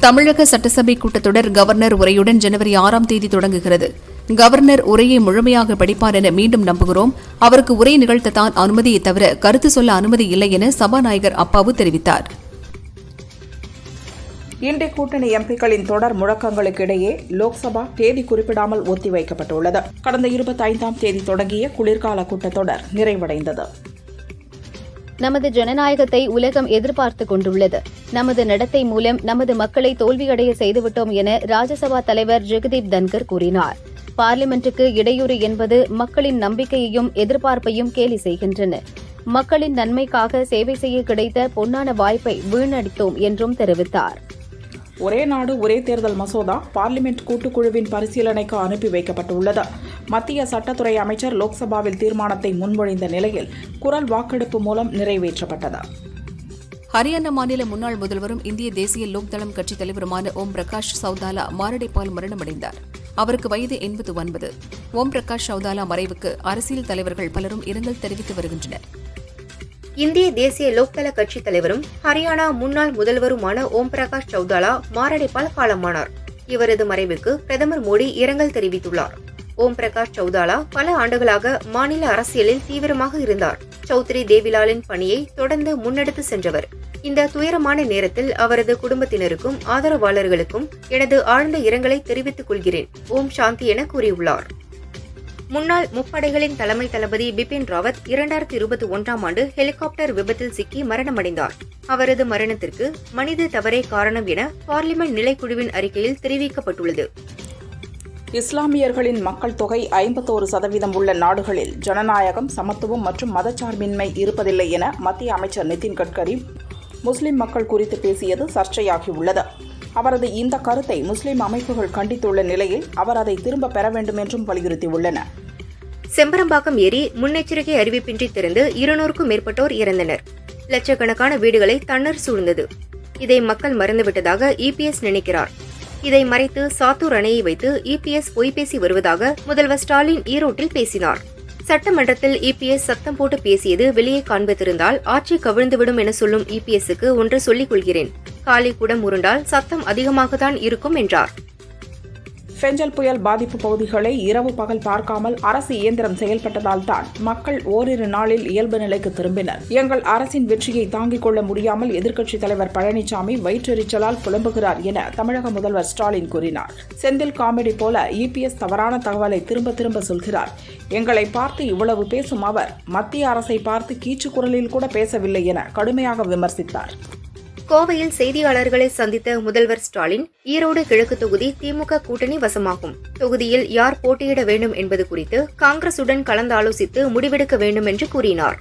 தமிழக சட்டசபை கூட்டத்தொடர் கவர்னர் உரையுடன் ஜனவரி ஆறாம் தேதி தொடங்குகிறது. கவர்னர் உரையை முழுமையாக படிப்பார் என மீண்டும் நம்புகிறோம். அவருக்கு உரை நிகழ்த்தத்தான் அனுமதியை தவிர கருத்து சொல்ல அனுமதி இல்லை என சபாநாயகர் அப்பாவு தெரிவித்தார். இன்றைய கூட்டணி எம்பிக்களின் தொடர் முழக்கங்களுக்கு இடையே லோக்சபா தேதி குறிப்பிடாமல் ஒத்திவைக்கப்பட்டுள்ளது. கடந்த இருபத்தி ஐந்தாம் தேதி தொடங்கிய குளிர்கால கூட்டத்தொடர் நிறைவடைந்தது. நமது ஜனநாயகத்தை உலகம் எதிர்பார்த்து கொண்டுள்ளது. நமது நடத்தை மூலம் நமது மக்களை தோல்வியடைய செய்துவிட்டோம் என ராஜ்யசபா தலைவர் ஜெகதீப் தன்கர் கூறினார். பார்லிமெண்ட்டுக்கு இடையூறு என்பது மக்களின் நம்பிக்கையையும் எதிர்பார்ப்பையும் கேலி செய்கின்றன. மக்களின் நன்மைக்காக சேவை செய்ய கிடைத்த பொன்னான வாய்ப்பை வீணடித்தோம் என்றும் தெரிவித்தார். ஒரே நாடு ஒரே தேர்தல் மசோதா பார்லிமெண்ட் கூட்டுக்குழுவின் பரிசீலனைக்கு அனுப்பி வைக்கப்பட்டுள்ளது. மத்திய சட்டத்துறை அமைச்சர் லோக்சபாவில் தீர்மானத்தை முன்மொழிந்த நிலையில் குரல் வாக்கெடுப்பு மூலம் நிறைவேற்றப்பட்டது. ஹரியானா மாநில முன்னாள் முதல்வரும் இந்திய தேசிய லோக்தளம் கட்சித் தலைவருமான ஓம் பிரகாஷ் சவுதாலா மாரடைப்பால் மரணமடைந்தார். அவருக்கு வயது எண்பத்து ஒன்பது. ஓம் பிரகாஷ் சவுதாலா மறைவுக்கு அரசியல் தலைவர்கள் பலரும் இரங்கல் தெரிவித்து வருகின்றனர். இந்திய தேசிய லோக்தள கட்சித் தலைவரும் ஹரியானா முன்னாள் முதல்வருமான ஓம் பிரகாஷ் சௌதாலா மாரடைப்பால் காலமானார். இவரது மறைவுக்கு பிரதமர் மோடி இரங்கல் தெரிவித்துள்ளார். ஓம் பிரகாஷ் சௌதாலா பல ஆண்டுகளாக மாநில அரசியலில் தீவிரமாக இருந்தார். சௌத்ரி தேவிலாலின் பணியை தொடர்ந்து முன்னெடுத்து சென்றவர். இந்த துயரமான நேரத்தில் அவரது குடும்பத்தினருக்கும் ஆதரவாளர்களுக்கும் எனது ஆழ்ந்த இரங்கலை தெரிவித்துக் கொள்கிறேன் ஓம் சாந்தி என கூறியுள்ளார். முன்னாள் முப்படைகளின் தலைமை தளபதி பிபின் ராவத் இரண்டாயிரத்தி இருபத்தி ஒன்றாம் ஆண்டு ஹெலிகாப்டர் விபத்தில் சிக்கி மரணமடைந்தார். அவரது மரணத்திற்கு மனித தவறே காரணம் என பார்லிமெண்ட் நிலைக்குழுவின் அறிக்கையில் தெரிவிக்கப்பட்டுள்ளது. இஸ்லாமியர்களின் மக்கள் தொகை ஐம்பத்தோரு சதவீதம் உள்ள நாடுகளில் ஜனநாயகம் சமத்துவம் மற்றும் மதச்சார்பின்மை இருப்பதில்லை என மத்திய அமைச்சர் நிதின் கட்கரி முஸ்லிம் மக்கள் குறித்து பேசியது சர்ச்சையாகியுள்ளது. அவரது இந்த கருத்தை முஸ்லிம் அமைப்புகள் கண்டித்துள்ள நிலையில் அவர் அதை திரும்ப பெற வேண்டும் என்றும் வலியுறுத்தியுள்ளன செம்பரம்பாக்கம் ஏரி முன்னெச்சரிக்கை அறிவிப்பின்றி திறந்து இருநூறுக்கும் மேற்பட்டோர் இறந்தனர். லட்சக்கணக்கான வீடுகளை தண்ணீர் சூழ்ந்தது. இதை மக்கள் மறந்துவிட்டதாக இபிஎஸ் நினைக்கிறார். இதை மறைத்து சாத்தூர் அணையை வைத்து இபிஎஸ் பொய் பேசி வருவதாக முதல்வர் ஸ்டாலின் ஈரோட்டில் பேசினார். சட்டமன்றத்தில் இபிஎஸ் சத்தம் போட்டு பேசியது வெளியே காண்பித்திருந்தால் ஆட்சி கவிழ்ந்துவிடும் என சொல்லும் இபிஎஸ்க்கு ஒன்று சொல்லிக் கொள்கிறேன். காலி குடம் உருண்டால் சத்தம் அதிகமாகத்தான் இருக்கும் என்றார். ஃபெஞ்சல் புயல் பாதிப்பு பகுதிகளை இரவு பகல் பார்க்காமல் அரசு இயந்திரம் செயல்பட்டதால் தான் மக்கள் ஓரிரு நாளில் இயல்பு நிலைக்கு திரும்பினர். எங்கள் அரசின் வெற்றியை தாங்கிக் கொள்ள முடியாமல் எதிர்க்கட்சித் தலைவர் பழனிசாமி வயிற்றெரிச்சலால் புலம்புகிறார் என தமிழக முதல்வர் ஸ்டாலின் கூறினார். செந்தில் காமெடி போல இபிஎஸ் தவறான தகவலை திரும்ப திரும்ப சொல்கிறார். எங்களை பார்த்து இவ்வளவு பேசும் அவர் மத்திய அரசை பார்த்து கீச்சு குரலில் கூட பேசவில்லை என கடுமையாக விமர்சித்தார். கோவையில் செய்தியாளர்களை சந்தித்த முதல்வர் ஸ்டாலின் ஈரோடு கிழக்கு தொகுதி திமுக கூட்டணி வசமாகும். தொகுதியில் யார் போட்டியிட வேண்டும் என்பது குறித்து காங்கிரசுடன் கலந்தாலோசித்து முடிவெடுக்க வேண்டும் என்று கூறினார்.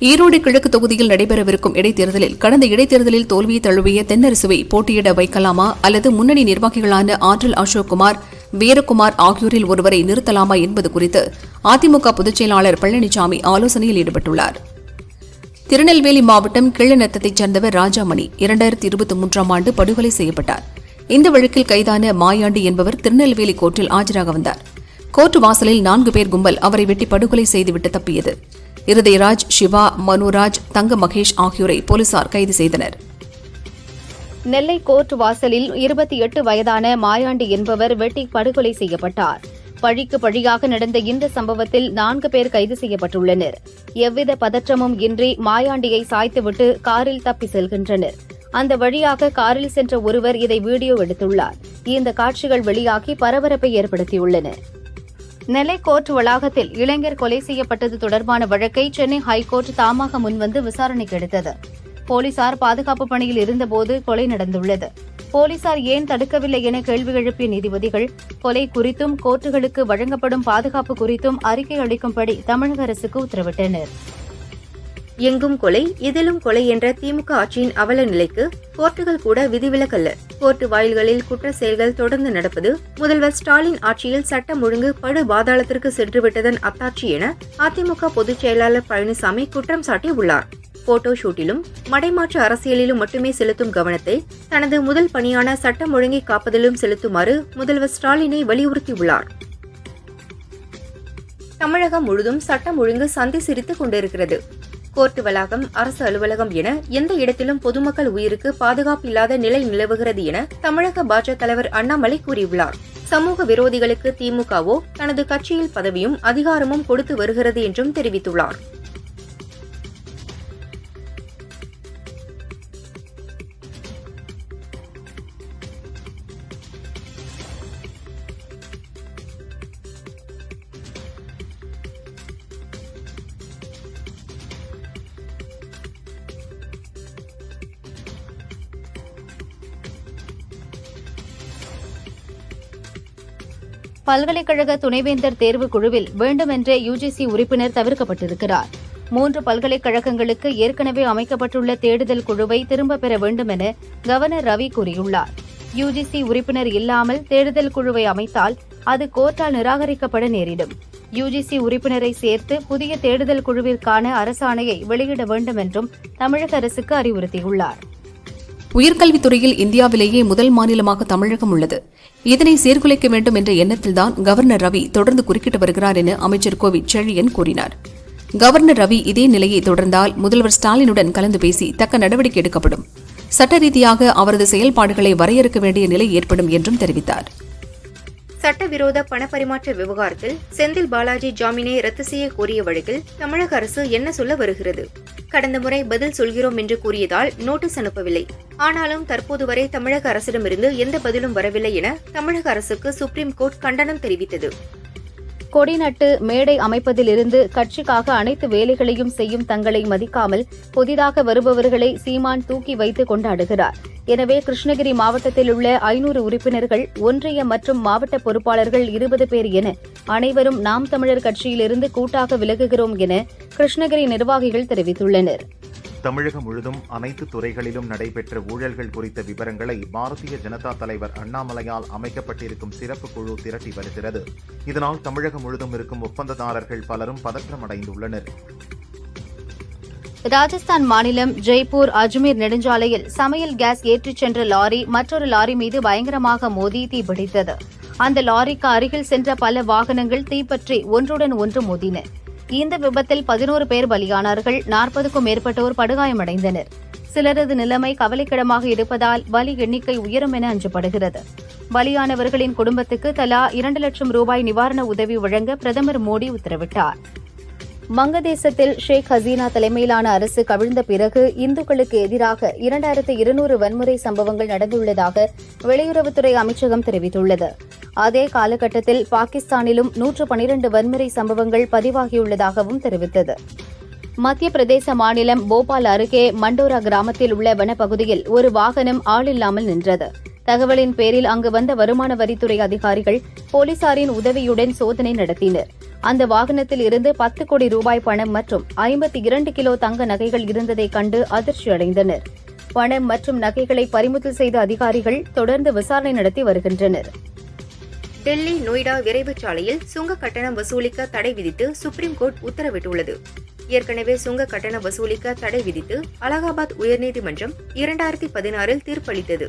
ஈரோடு கிழக்கு தொகுதியில் நடைபெறவிருக்கும் இடைத்தேர்தலில் கடந்த இடைத்தேர்தலில் தோல்வியை தழுவிய தென்னரசுவை போட்டியிட வைக்கலாமா அல்லது முன்னணி நிர்வாகிகளான ஆற்றல் அசோக்குமார் வீரகுமார் ஆகியோரில் ஒருவரை நிறுத்தலாமா என்பது குறித்து அதிமுக பொதுச் செயலாளர் பழனிசாமி ஆலோசனையில் ஈடுபட்டுள்ளார். திருநெல்வேலி மாவட்டம் கீழநத்தத்தைச் சேர்ந்தவர் ராஜாமணி இரண்டாயிரத்தி இருபத்தி மூன்றாம் ஆண்டு படுகொலை செய்யப்பட்டார். இந்த வழக்கில் கைதான மாயாண்டி என்பவர் திருநெல்வேலி கோர்ட்டில் ஆஜராக வந்தார். கோர்ட் வாசலில் நான்கு பேர் கும்பல் அவரை வெட்டி படுகொலை செய்துவிட்டு தப்பியது. இருதயராஜ் சிவா மனுராஜ் தங்க மகேஷ் ஆகியோரை போலீசார் கைது செய்தனர். நெல்லை கோர்ட் வாசலில் இருபத்தி எட்டு வயதான மாயாண்டி என்பவர் வெட்டி படுகொலை செய்யப்பட்டார். பழிக்கு பழியாக நடந்த இந்த சம்பவத்தில் நான்கு பேர் கைது செய்யப்பட்டுள்ளனர். எவ்வித பதற்றமும் இன்றி மாயாண்டியை சாய்த்துவிட்டு காரில் தப்பி செல்கின்றனர். அந்த வழியாக காரில் சென்ற ஒருவர் இதை வீடியோ எடுத்துள்ளார். இந்த காட்சிகள் வெளியாகி பரபரப்பை ஏற்படுத்தியுள்ளன. நெல்லை கோர்ட் வளாகத்தில் இளைஞர் கொலை செய்யப்பட்டது தொடர்பான வழக்கை சென்னை ஹைகோர்ட் தாமாக முன்வந்து விசாரணைக்கு எடுத்தது. போலீசார் பாதுகாப்பு பணியில் இருந்தபோது கொலை நடந்துள்ளது. போலீசார் ஏன் தடுக்கவில்லை என கேள்வி எழுப்பிய நீதிபதிகள் கொலை குறித்தும் கோர்ட்டுகளுக்கு வழங்கப்படும் பாதுகாப்பு குறித்தும் அறிக்கை அளிக்கும்படி தமிழக அரசுக்கு உத்தரவிட்டனர். எங்கும் கொலை இதிலும் கொலை என்ற திமுக ஆட்சியின் அவல நிலைக்கு கோர்ட்டுகள் கூட விதிவிலக்கல்ல. கோர்ட்டு வாயில்களில் குற்ற செயல்கள் தொடர்ந்து நடப்பது முதல்வர் ஸ்டாலின் ஆட்சியில் சட்டம் ஒழுங்கு படு பாதாளத்திற்கு சென்றுவிட்டதன் அத்தாட்சி என அதிமுக பொதுச் செயலாளர் பழனிசாமி குற்றம் சாட்டியுள்ளார். போட்டோ ஷூட்டிலும் மடைமாற்று அரசியலிலும் மட்டுமே செலுத்தும் கவனத்தை தனது முதல் பணியான சட்டம் ஒழுங்கை காப்பதிலும் செலுத்துமாறு முதல்வர் ஸ்டாலினை வலியுறுத்தியுள்ளார். தமிழகம் முழுதும் சட்டம் ஒழுங்கு சந்தி சிரித்துக் கொண்டிருக்கிறது. கோர்ட்டு வளாகம் அரசு அலுவலகம் என எந்த இடத்திலும் பொதுமக்கள் உயிருக்கு பாதுகாப்பு இல்லாத நிலை நிலவுகிறது என தமிழக பாஜக தலைவர் அண்ணாமலை கூறியுள்ளார். சமூக விரோதிகளுக்கு திமுகவோ தனது கட்சியில் பதவியும் அதிகாரமும் கொடுத்து வருகிறது என்றும் தெரிவித்துள்ளார். பல்கலைக்கழக துணைவேந்தர் தேர்வு குழுவில் வேண்டுமென்றே யுஜிசி உறுப்பினர் தவிர்க்கப்பட்டிருக்கிறார். மூன்று பல்கலைக்கழகங்களுக்கு ஏற்கனவே அமைக்கப்பட்டுள்ள தேடுதல் குழுவை திரும்பப் பெற வேண்டும் என கவர்னர் ரவி கூறியுள்ளார். யுஜிசி உறுப்பினர் இல்லாமல் தேடுதல் குழுவை அமைத்தால் அது கோர்ட்டால் நிராகரிக்கப்பட நேரிடும். யுஜிசி உறுப்பினரை சேர்த்து புதிய தேடுதல் குழுவிற்கான அரசாணையை வெளியிட வேண்டும் என்றும் தமிழக அரசுக்கு அறிவுறுத்தியுள்ளார். உயர்கல்வித்துறையில் இந்தியாவிலேயே முதல் மாநிலமாக தமிழகம் உள்ளது. இதனை சீர்குலைக்க வேண்டும் என்ற எண்ணத்தில்தான் கவர்னர் ரவி தொடர்ந்து குறுக்கிட்டு வருகிறார் என அமைச்சர் கோவி செழியன் கூறினார். கவர்னர் ரவி இதே நிலையை தொடர்ந்தால் முதல்வர் ஸ்டாலினுடன் கலந்து பேசி தக்க நடவடிக்கை எடுக்கப்படும். சட்ட ரீதியாக அவரது செயல்பாடுகளை வரையறுக்க வேண்டிய நிலை ஏற்படும் என்றும் தெரிவித்தார். சட்டவிரோத பணப்பரிமாற்ற விவகாரத்தில் செந்தில் பாலாஜி ஜாமீனை ரத்து செய்ய கோரிய வழக்கில் தமிழக அரசு என்ன சொல்ல வருகிறது? கடந்த முறை பதில் சொல்கிறோம் என்று கூறியதால் நோட்டீஸ் அனுப்பவில்லை. ஆனாலும் தற்போது வரை தமிழக அரசிடமிருந்து எந்த பதிலும் வரவில்லை என தமிழக அரசுக்கு சுப்ரீம் கோர்ட் கண்டனம் தெரிவித்தது. கொடி நட்டு மேடை அமைப்பதிலிருந்து கட்சிக்காக அனைத்து வேலைகளையும் செய்யும் தங்களை மதிக்காமல் புதிதாக வருபவர்களை சீமான் தூக்கி வைத்து கொண்டாடுகிறார். எனவே கிருஷ்ணகிரி மாவட்டத்தில் உள்ள ஐநூறு உறுப்பினர்கள் ஒன்றிய மற்றும் மாவட்ட பொறுப்பாளர்கள் இருபது பேர் என அனைவரும் நாம் தமிழர் கட்சியிலிருந்து கூட்டாக விலகுகிறோம் என கிருஷ்ணகிரி நிர்வாகிகள் தெரிவித்துள்ளனர். தமிழகம் முழுதும் அனைத்து துறைகளிலும் நடைபெற்ற ஊழல்கள் குறித்த விவரங்களை பாரதிய ஜனதா தலைவர் அண்ணாமலையால் அமைக்கப்பட்டிருக்கும் சிறப்பு குழு திரட்டி வருகிறது. இதனால் தமிழகம் முழுதும் இருக்கும் ஒப்பந்ததாரர்கள் பலரும் பதற்றமடைந்துள்ளனர். ராஜஸ்தான் மாநிலம் ஜெய்ப்பூர் அஜ்மீர் நெடுஞ்சாலையில் சமையல் கேஸ் ஏற்றிச் சென்ற லாரி மற்றொரு லாரி மீது பயங்கரமாக மோதி தீப்பிடித்தது அந்த லாரிக்கு அருகில் சென்ற பல வாகனங்கள் தீப்பற்றி ஒன்றுடன் ஒன்று மோதின. இந்த விபத்தில் பதினோரு பேர் பலியானார்கள் நாற்பதுக்கும் மேற்பட்டோர் படுகாயமடைந்தனர். சிலரது நிலைமை கவலைக்கிடமாக இருப்பதால் பலி எண்ணிக்கை உயரும் என அஞ்சப்படுகிறது. பலியானவர்களின் குடும்பத்துக்கு தலா இரண்டு லட்சம் ரூபாய் நிவாரண உதவி வழங்க பிரதமர் மோடி உத்தரவிட்டார். வங்கதேசத்தில் ஷேக் ஹசீனா தலைமையிலான அரசு கவிழ்ந்த பிறகு இந்துக்களுக்கு எதிராக இரண்டாயிரத்து இருநூறு வன்முறை சம்பவங்கள் நடந்துள்ளதாக வெளியுறவுத்துறை அமைச்சகம் தெரிவித்துள்ளது. அதே காலகட்டத்தில் பாகிஸ்தானிலும் நூற்று பனிரண்டு வன்முறை சம்பவங்கள் பதிவாகியுள்ளதாகவும் தெரிவித்தது. மத்திய பிரதேச மாநிலம் போபால் அருகே மண்டோரா கிராமத்தில் உள்ள வனப்பகுதியில் ஒரு வாகனம் ஆளில்லாமல் நின்றது. தகவலின் பேரில் அங்கு வந்த வருமான வரித்துறை அதிகாரிகள் போலீசாரின் உதவியுடன் சோதனை நடத்தினர். அந்த வாகனத்தில் இருந்து பத்து கோடி ரூபாய் பணம் மற்றும் ஐம்பத்தி இரண்டு கிலோ தங்க நகைகள் இருந்ததைக் கண்டு அதிர்ச்சி அடைந்தனர். பணம் மற்றும் நகைகளை பறிமுதல் செய்த அதிகாரிகள் தொடர்ந்து விசாரணை நடத்தி வருகின்றனர். டெல்லி நொய்டா விரைவுச் சாலையில் சுங்க கட்டணம் வசூலிக்க தடை விதித்து சுப்ரீம் கோர்ட் உத்தரவிட்டுள்ளது. ஏற்கனவே சுங்க கட்டணம் வசூலிக்க தடை விதித்து அலகாபாத் உயர்நீதிமன்றம் இரண்டாயிரத்தி பதினாறில் தீர்ப்பளித்தது.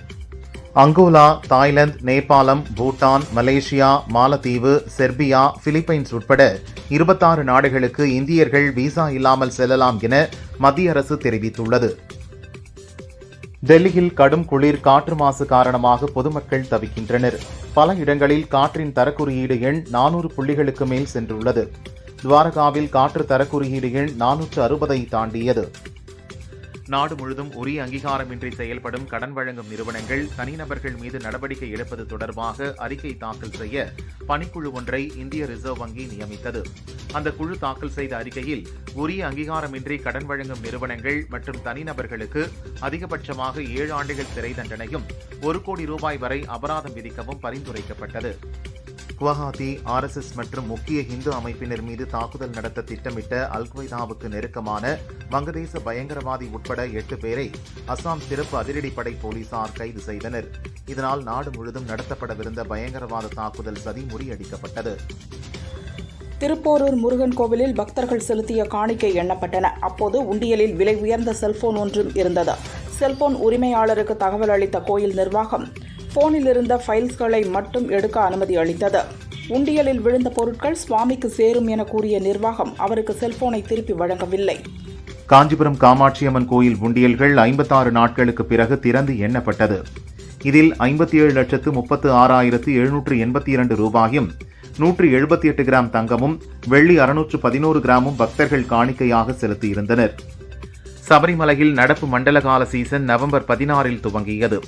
அங்கோலா தாய்லாந்து நேபாளம் பூட்டான் மலேசியா மாலத்தீவு செர்பியா பிலிப்பைன்ஸ் உட்பட இருபத்தாறு நாடுகளுக்கு இந்தியர்கள் விசா இல்லாமல் செல்லலாம் என மத்திய அரசு தெரிவித்துள்ளது. டெல்லியில் கடும் குளிர் காற்று மாசு காரணமாக பொதுமக்கள் தவிக்கின்றனர். பல இடங்களில் காற்றின் தரக்குறியீடு எண் நானூறு புள்ளிகளுக்கு மேல் சென்றுள்ளது. துவாரகாவில் காற்று தரக்குறியீடு எண் நானூற்று அறுபதை தாண்டியது. நாடு முழுதும் உரிய அங்கீகாரமின்றி செயல்படும் கடன் வழங்கும் நிறுவனங்கள் தனிநபர்கள் மீது நடவடிக்கை எடுப்பது தொடர்பாக அறிக்கை தாக்கல் செய்ய பணிக்குழு ஒன்றை இந்திய ரிசர்வ் வங்கி நியமித்தது. அந்த குழு தாக்கல் செய்த அறிக்கையில் உரிய அங்கீகாரமின்றி கடன் வழங்கும் நிறுவனங்கள் மற்றும் தனிநபர்களுக்கு அதிகபட்சமாக ஏழு ஆண்டுகள் சிறை தண்டனையும் ஒரு கோடி ரூபாய் வரை அபராதம் விதிக்கவும் பரிந்துரைக்கப்பட்டது. குவஹாத்தி ஆர்எஸ்எஸ் மற்றும் முக்கிய இந்து அமைப்பினர் மீது தாக்குதல் நடத்த திட்டமிட்ட அல்கொய்தாவுக்கு நெருக்கமான வங்கதேச பயங்கரவாதி உட்பட எட்டு பேரை அசாம் சிறப்பு அதிரடிப்படை போலீசார் கைது செய்தனர். இதனால் நாடு முழுதும் நடத்தப்படவிருந்த பயங்கரவாத தாக்குதல் சதி முறியடிக்கப்பட்டது. திருப்போரூர் முருகன் கோவிலில் பக்தர்கள் செலுத்திய காணிக்கை எண்ணப்பட்டன. அப்போது உண்டியலில் விலை உயர்ந்த செல்போன் ஒன்றும் இருந்தது. செல்போன் உரிமையாளருக்கு தகவல் அளித்த கோயில் நிர்வாகம் போனில் இருந்த ஃபைல்ஸ்களை மட்டும் எடுக்க அனுமதி அளித்தது. உண்டியலில் விழுந்த பொருட்கள் சுவாமிக்கு சேரும் என கூறிய நிர்வாகம் அவருக்கு செல்போனை திருப்பி வழங்கவில்லை. காஞ்சிபுரம் காமாட்சியம்மன் கோயில் உண்டியல்கள் ஐம்பத்தாறு நாட்களுக்கு பிறகு திறந்து எண்ணப்பட்டது. இதில் ஐம்பத்தி ஏழு லட்சத்து முப்பத்து ஆறாயிரத்து எழுநூற்று எண்பத்தி இரண்டு ரூபாயும் நூற்றி எழுபத்தி எட்டு கிராம் தங்கமும் வெள்ளி அறுநூற்று பதினோரு கிராமும் பக்தர்கள் காணிக்கையாக செலுத்தியிருந்தனர். சபரிமலையில் நடப்பு மண்டல கால சீசன் நவம்பர் பதினாறில் துவங்கியது.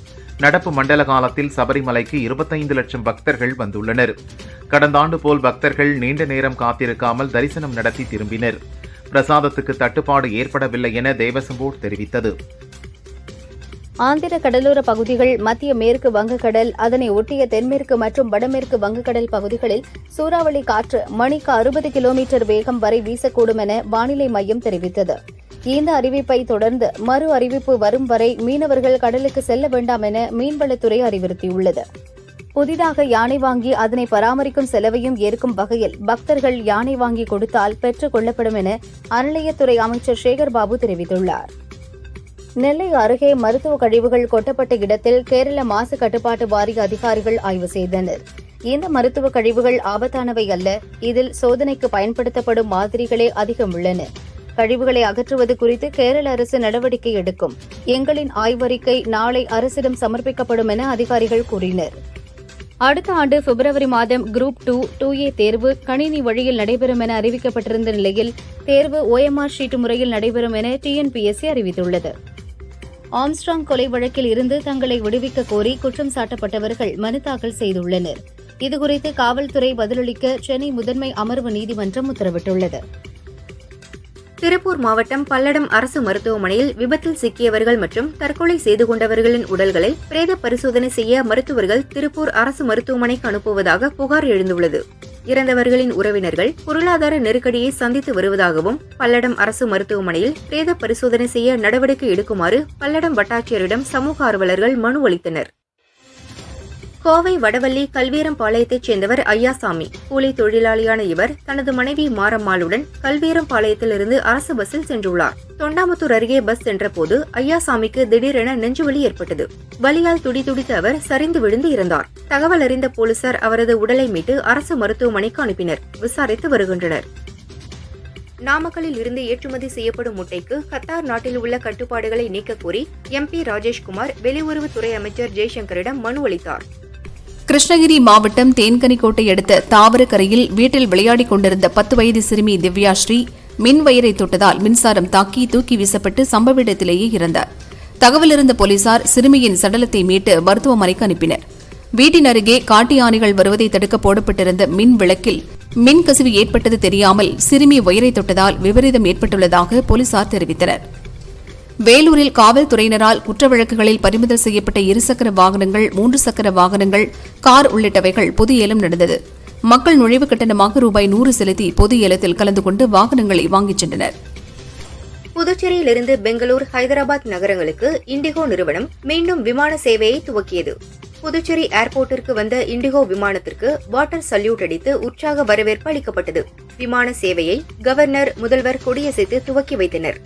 நடப்பு மண்டல காலத்தில் சபரிமலைக்கு இருபத்தைந்து லட்சம் பக்தர்கள் வந்துள்ளனர். கடந்த ஆண்டு போல் பக்தர்கள் நீண்ட நேரம் காத்திருக்காமல் தரிசனம் நடத்தி திரும்பினர். பிரசாதத்துக்கு தட்டுப்பாடு ஏற்படவில்லை என தேவசம்போர்ட் தெரிவித்தது. ஆந்திர கடலோர பகுதிகள் மத்திய மேற்கு வங்கக்கடல் அதனை ஒட்டிய தென்மேற்கு மற்றும் வடமேற்கு வங்கக்கடல் பகுதிகளில் சூறாவளி காற்று மணிக்கு அறுபது கிலோமீட்டர் வேகம் வரை வீசக்கூடும் என வானிலை மையம் தெரிவித்தது. இந்த அறிவிப்பை தொடர்ந்து மறு அறிவிப்பு வரும் வரை மீனவர்கள் கடலுக்கு செல்ல வேண்டாம் என மீன்வளத்துறை அறிவுறுத்தியுள்ளது. புதிதாக யானை வாங்கி அதனை பராமரிக்கும் செலவையும் ஏற்கும் வகையில் பக்தர்கள் யானை வாங்கி கொடுத்தால் பெற்றுக் கொள்ளப்படும் என அறநிலையத்துறை அமைச்சர் சேகர் பாபு தெரிவித்துள்ளார். நெல்லை அருகே மருத்துவ கழிவுகள் கொட்டப்பட்ட இடத்தில் கேரள மாசு கட்டுப்பாட்டு வாரிய அதிகாரிகள் ஆய்வு செய்தனர். இந்த மருத்துவ கழிவுகள் ஆபத்தானவை அல்ல இதில் சோதனைக்கு பயன்படுத்தப்படும் மாதிரிகளே அதிகம் உள்ளன. கழிவுகளை அகற்றுவது குறித்து கேரள அரசு நடவடிக்கை எடுக்கும். எங்களின் ஆய்வறிக்கை நாளை அரசிடம் சமர்ப்பிக்கப்படும் என அதிகாரிகள் கூறினர். அடுத்த ஆண்டு பிப்ரவரி மாதம் குரூப் டூ டூ ஏ தேர்வு கணினி வழியில் நடைபெறும் என அறிவிக்கப்பட்டிருந்த நிலையில் தேர்வு ஓஎம்ஆர் ஷீட் முறையில் நடைபெறும் என டிஎன்பிஎஸ்சி அறிவித்துள்ளது. ஆம்ஸ்ட்ராங் கொலை வழக்கில் இருந்து தங்களை விடுவிக்க கோரி குற்றம் சாட்டப்பட்டவர்கள் மனு தாக்கல் செய்துள்ளனர். இதுகுறித்து காவல்துறை பதிலளிக்க சென்னை முதன்மை அமர்வு நீதிமன்றம் உத்தரவிட்டுள்ளது. திருப்பூர் மாவட்டம் பல்லடம் அரசு மருத்துவமனையில் விபத்தில் சிக்கியவர்கள் மற்றும் தற்கொலை செய்து கொண்டவர்களின் உடல்களை பிரேத பரிசோதனை செய்ய மருத்துவர்கள் திருப்பூர் அரசு மருத்துவமனைக்கு அனுப்புவதாக புகார் எழுந்துள்ளது. இறந்தவர்களின் உறவினர்கள் பொருளாதார நெருக்கடியை சந்தித்து வருவதாகவும் பல்லடம் அரசு மருத்துவமனையில் பிரேத பரிசோதனை செய்ய நடவடிக்கை எடுக்குமாறு பல்லடம் வட்டாட்சியரிடம் சமூக ஆர்வலர்கள் மனு அளித்தனர். கோவை வடவள்ளி கல்வீரம்பாளையத்தைச் சேர்ந்தவர் ஐயாசாமி. கூலி தொழிலாளியான இவர் தனது மனைவி மாரம்மாளுடன் கல்வீரம்பாளையத்திலிருந்து அரசு பஸ்ஸில் சென்றுள்ளார். தொண்டாமுத்தூர் அருகே பஸ் சென்றபோது ஐயாசாமிக்கு திடீரென நெஞ்சுவலி ஏற்பட்டது. வலியால் துடிதுடித்த அவர் சரிந்து விழுந்து இறந்தார். தகவல் அறிந்த போலீசார் அவரது உடலை மீட்டு அரசு மருத்துவமனைக்கு அனுப்பினர். விசாரித்து வருகின்றனர். நாமக்கல்லில் இருந்து ஏற்றுமதி செய்யப்படும் முட்டைக்கு கத்தார் நாட்டில் உள்ள கட்டுப்பாடுகளை நீக்கக் கோரி எம்பி ராஜேஷ்குமார் வெளியுறவுத்துறை அமைச்சர் ஜெய்சங்கரிடம் மனு அளித்தார். கிருஷ்ணகிரி மாவட்டம் தேன்கனிக்கோட்டை அடுத்த தாவரக்கரையில் வீட்டில் விளையாடிக் கொண்டிருந்த பத்து வயது சிறுமி திவ்யாஸ்ரீ மின் வயரை தொட்டதால் மின்சாரம் தாக்கி தூக்கி வீசப்பட்டு சம்பவ இடத்திலேயே இறந்தார். தகவலிருந்த போலீசார் சிறுமியின் சடலத்தை மீட்டு மருத்துவமனைக்கு அனுப்பினர். வீட்டின் அருகே காட்டு யானைகள் வருவதை தடுக்க போடப்பட்டிருந்த மின் விளக்கில் மின் கசிவு ஏற்பட்டது தெரியாமல் சிறுமி உயரை தொட்டதால் விபரீதம் ஏற்பட்டுள்ளதாக போலீசார் தெரிவித்தனர். வேலூரில் காவல்துறையினரால் குற்ற வழக்குகளில் பறிமுதல் செய்யப்பட்ட இருசக்கர வாகனங்கள் மூன்று சக்கர வாகனங்கள் கார் உள்ளிட்டவைகள் பொது ஏலம் நடந்தது. மக்கள் நுழைவு கட்டணமாக ரூபாய் நூறு செலுத்தி பொது ஏலத்தில் கலந்து கொண்டு வாகனங்களை வாங்கிச் சென்றனர். புதுச்சேரியிலிருந்து பெங்களூர் ஹைதராபாத் நகரங்களுக்கு இண்டிகோ நிறுவனம் மீண்டும் விமான சேவையை துவக்கியது. புதுச்சேரி ஏர்போர்ட்டிற்கு வந்த இண்டிகோ விமானத்திற்கு வாட்டர் சல்யூட் அடித்து உற்சாக வரவேற்பு அளிக்கப்பட்டது. விமான சேவையை கவர்னர் முதல்வர் கொடியசைத்து துவக்கி வைத்தனர்.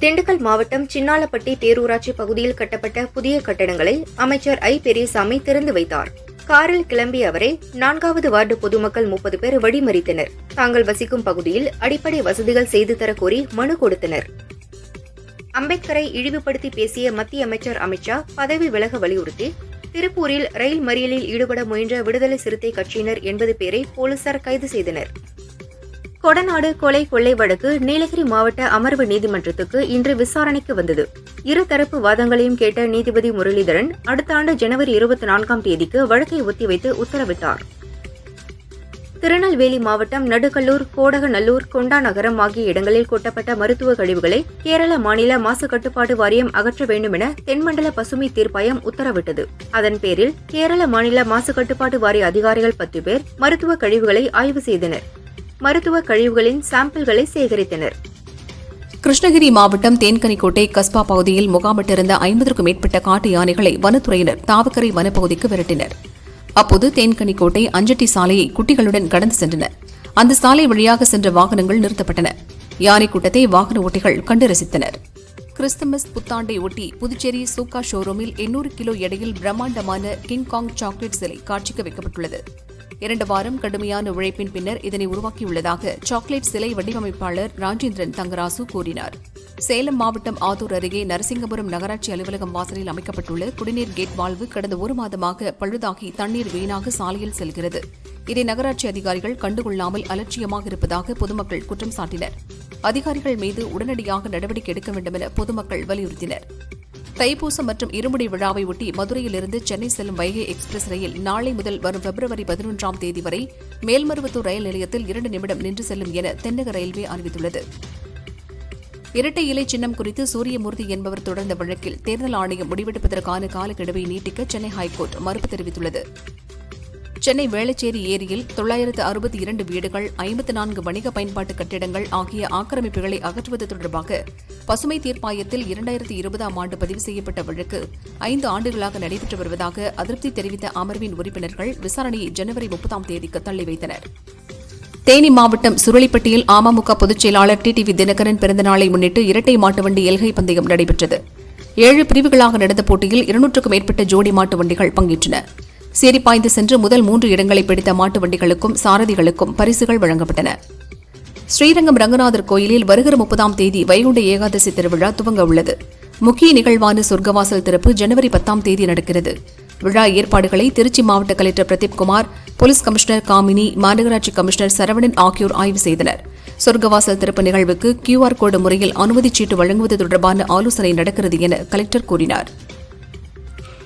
திண்டுக்கல் மாவட்டம் சின்னாலப்பட்டி பேரூராட்சி பகுதியில் கட்டப்பட்ட புதிய கட்டடங்களை அமைச்சர் ஐ. பெரியசாமி திறந்து வைத்தார். காரில் கிளம்பிய அவரை நான்காவது வார்டு பொதுமக்கள் முப்பது பேர் வழிமறித்தனர் தாங்கள் வசிக்கும் பகுதியில் அடிப்படை வசதிகள் செய்து தர கோரி மனு கொடுத்தனர். அம்பேத்கரை இழிவுபடுத்தி பேசிய மத்திய அமைச்சர் அமித்ஷா பதவி விலக வலியுறுத்தி திருப்பூரில் ரயில் மறியலில் ஈடுபட முயன்ற விடுதலை சிறுத்தை கட்சியினர் எண்பது பேரை போலீசார் கைது செய்தனர். கொடநாடு கொலை கொள்ளை வழக்கு நீலகிரி மாவட்ட அமர்வு நீதிமன்றத்துக்கு இன்று விசாரணைக்கு வந்தது. இருதரப்பு வாதங்களையும் கேட்ட நீதிபதி முரளிதரன் அடுத்த ஆண்டு ஜனவரி இருபத்தி நான்காம் தேதிக்கு வழக்கை ஒத்திவைத்து உத்தரவிட்டார். திருநெல்வேலி மாவட்டம் நடுக்கல்லூர் கோடகநல்லூர் கொண்டாநகரம் ஆகிய இடங்களில் கொட்டப்பட்ட மருத்துவ கழிவுகளை கேரள மாநில மாசு கட்டுப்பாட்டு வாரியம் அகற்ற வேண்டும் என தென்மண்டல பசுமை தீர்ப்பாயம் உத்தரவிட்டது. அதன் பேரில் கேரள மாநில மாசு கட்டுப்பாட்டு வாரிய அதிகாரிகள் பத்து பேர் மருத்துவ கழிவுகளை ஆய்வு செய்தனர். மருத்துவ கழிவுகளின் சாம்பிள்களை சேகரித்தனர். கிருஷ்ணகிரி மாவட்டம் தேன்கனிக்கோட்டை கஸ்பா பகுதியில் முகாமிட்டிருந்த ஐம்பதற்கும் மேற்பட்ட காட்டு யானைகளை வனத்துறையினர் தாவக்கரை வனப்பகுதிக்கு விரட்டினர். அப்போது தேன்கனிக்கோட்டை அஞ்சட்டி சாலையை குட்டிகளுடன் கடந்து சென்றனர் அந்த சாலை வழியாக சென்ற வாகனங்கள் நிறுத்தப்பட்டன. யானை கூட்டத்தை வாகன ஓட்டிகள் கண்டு ரசித்தனர். கிறிஸ்துமஸ் புத்தாண்டை ஒட்டி புதுச்சேரி சூக்கா ஷோரூமில் 800 கிலோ எடையில் பிரம்மாண்டமான கிங் காங் சாக்லேட் சிலை காட்சிக்கு வைக்கப்பட்டுள்ளது. இரண்டு வாரம் கடுமையான உழைப்பின் பின்னர் இதனை உருவாக்கியுள்ளதாக சாக்லேட் சிலை வடிவமைப்பாளர் ராஜேந்திரன் தங்கராசு கூறினார். சேலம் மாவட்டம் ஆத்தூர் அருகே நரசிங்கபுரம் நகராட்சி அலுவலகம் வாசலில் அமைக்கப்பட்டுள்ள குடிநீர் கேட் வால்வு கடந்த ஒரு மாதமாக பழுதாகி தண்ணீர் வீணாக சாலையில் செல்கிறது. இதை நகராட்சி அதிகாரிகள் கண்டுகொள்ளாமல் அலட்சியமாக இருப்பதாக பொதுமக்கள் குற்றம் சாட்டினர். அதிகாரிகள் மீது உடனடியாக நடவடிக்கை எடுக்க வேண்டும் என பொதுமக்கள் வலியுறுத்தினர். தைப்பூசம் மற்றும் இருமுடி விழாவை ஒட்டி மதுரையிலிருந்து சென்னை செல்லும் வைகை எக்ஸ்பிரஸ் ரயில் நாளை முதல் வரும் பிப்ரவரி பதினொன்றாம் தேதி வரை மேல்மருவத்தூர் ரயில் நிலையத்தில் இரண்டு நிமிடம் நின்று செல்லும் என தென்னக ரயில்வே அறிவித்துள்ளது. இரட்டை இலை சின்னம் குறித்து சூரியமூர்த்தி என்பவர் தொடர்ந்த வழக்கில் தேர்தல் ஆணையம் முடிவெடுப்பதற்கான காலக்கெடுவை நீட்டிக்க சென்னை ஹைகோர்ட் மறுப்பு தெரிவித்துள்ளது. சென்னை வேளச்சேரி ஏரியில் தொள்ளாயிரத்து அறுபத்தி இரண்டு வீடுகள் ஐம்பத்து நான்கு வணிக பயன்பாட்டு கட்டிடங்கள் ஆகிய ஆக்கிரமிப்புகளை அகற்றுவது தொடர்பாக பசுமை தீர்ப்பாயத்தில் இரண்டாயிரத்தி இருபதாம் ஆண்டு பதிவு செய்யப்பட்ட வழக்கு ஐந்து ஆண்டுகளாக நடைபெற்று வருவதாக அதிருப்தி தெரிவித்த அமர்வின் உறுப்பினர்கள் விசாரணையை ஜனவரி முப்பதாம் தேதிக்கு தள்ளி வைத்தனர். தேனி மாவட்டம் சுருளிப்பட்டியில் அமமுக பொதுச் செயலாளர் டிடிவி தினகரன் பிறந்தநாளை முன்னிட்டு இரட்டை மாட்டு வண்டி எல்கை பந்தயம் நடைபெற்றது. ஏழு பிரிவுகளாக நடந்த போட்டியில் இருநூற்றுக்கும் மேற்பட்ட ஜோடி மாட்டு வண்டிகள் பங்கேற்றன. சேரி பாய்ந்து சென்று முதல் மூன்று இடங்களை பிடித்த மாட்டு வண்டிகளுக்கும் சாரதிகளுக்கும் பரிசுகள் வழங்கப்பட்டன. ஸ்ரீரங்கம் ரங்கநாதர் கோயிலில் வருகிற முப்பதாம் தேதி வைகுண்ட ஏகாதசி திருவிழா துவங்க உள்ளது. முக்கிய நிகழ்வான சொர்க்கவாசல் திறப்பு ஜனவரி பத்தாம் தேதி நடக்கிறது. விழா ஏற்பாடுகளை திருச்சி மாவட்ட collector Pradeep Kumar police commissioner Kamini மாநகராட்சி கமிஷனர் சரவணன் ஆகியோர் ஆய்வு செய்தனர். சொர்க்கவாசல் திறப்பு நிகழ்வுக்கு கியூஆர் கோடு முறையில் அனுமதிச் சீட்டு வழங்குவது தொடர்பான ஆலோசனை நடக்கிறது என கலெக்டர் கூறினார்.